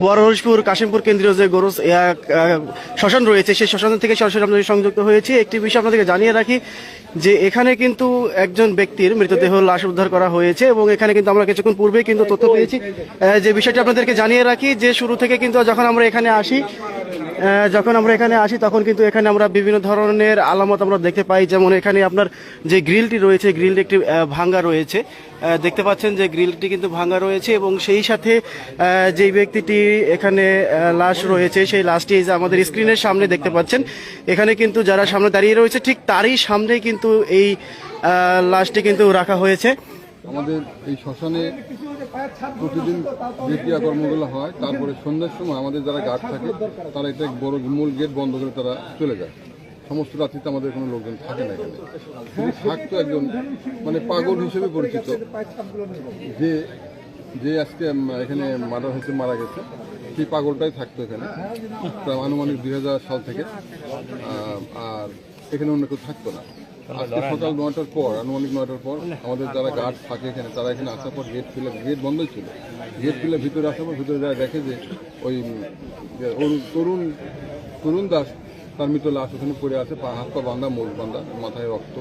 বরহসপুর কাশিমপুর কেন্দ্রীয় যে আহ, শ্মশান রয়েছে সেই শ্মশান থেকে সরাসরি আপনাদের সংযুক্ত হয়েছে। একটি বিষয় আপনাদেরকে জানিয়ে রাখি যে এখানে কিন্তু একজন ব্যক্তির মৃতদেহ লাশ উদ্ধার করা হয়েছে এবং এখানে কিন্তু আমরা কিছুক্ষণ পূর্বেই কিন্তু তথ্য পেয়েছি। যে বিষয়টি আপনাদেরকে জানিয়ে রাখি যে শুরু থেকে কিন্তু যখন আমরা এখানে আসি যখন আমরা এখানে আসি, তখন কিন্তু এখানে আমরা বিভিন্ন ধরনের আলামত আমরা দেখতে পাই। যেমন এখানে আপনার যে গ্রিলটি রয়েছে, গ্রিলটি একটি ভাঙ্গা রয়েছে। দেখতে পাচ্ছেন যে গ্রিলটি কিন্তু ভাঙ্গা রয়েছে এবং সেই সাথে যেই ব্যক্তিটি এখানে লাশ রয়েছে, সেই লাশটি যে আমাদের স্ক্রিনের সামনে দেখতে পাচ্ছেন। এখানে কিন্তু যারা সামনে দাঁড়িয়ে রয়েছে, ঠিক তারই সামনেই কিন্তু এই লাশটি কিন্তু রাখা হয়েছে। আমাদের এই শ্মশানে প্রতিদিন যে ক্রিয়াকর্মগুলো হয়, তারপরে সন্ধ্যার সময় আমাদের যারা গার্ড থাকে, তারা এটা বড় মূল গেট বন্ধ করে তারা চলে যায়। সমস্ত রাত্রিতে আমাদের কোনো লোকজন থাকে না এখানে। থাকতো একজন মানে পাগল হিসেবে পরিচিত, যে যে আজকে এখানে মার্ডার হয়েছে, মারা গেছে, সেই পাগলটাই থাকতো এখানে। আনুমানিক দুই হাজার সাল থেকে আর এখানে অন্য কেউ থাকতো না। সকাল নয়টার পর আনুমানিক নয়টার পর আমাদের যারা গার্ড থাকে এখানে তারা এখানে আসার পর গেট খুলে গেট বন্ধই ছিল। গেট খুলে ভিতরে আসার পর ভিতরে যারা দেখে যে ওই তরুণ তরুণ দাস তার মৃত লাশ ওখানে পড়ে আছে পা হাত পা বান্ধা মুখ বান্ধা মাথায় রক্ত।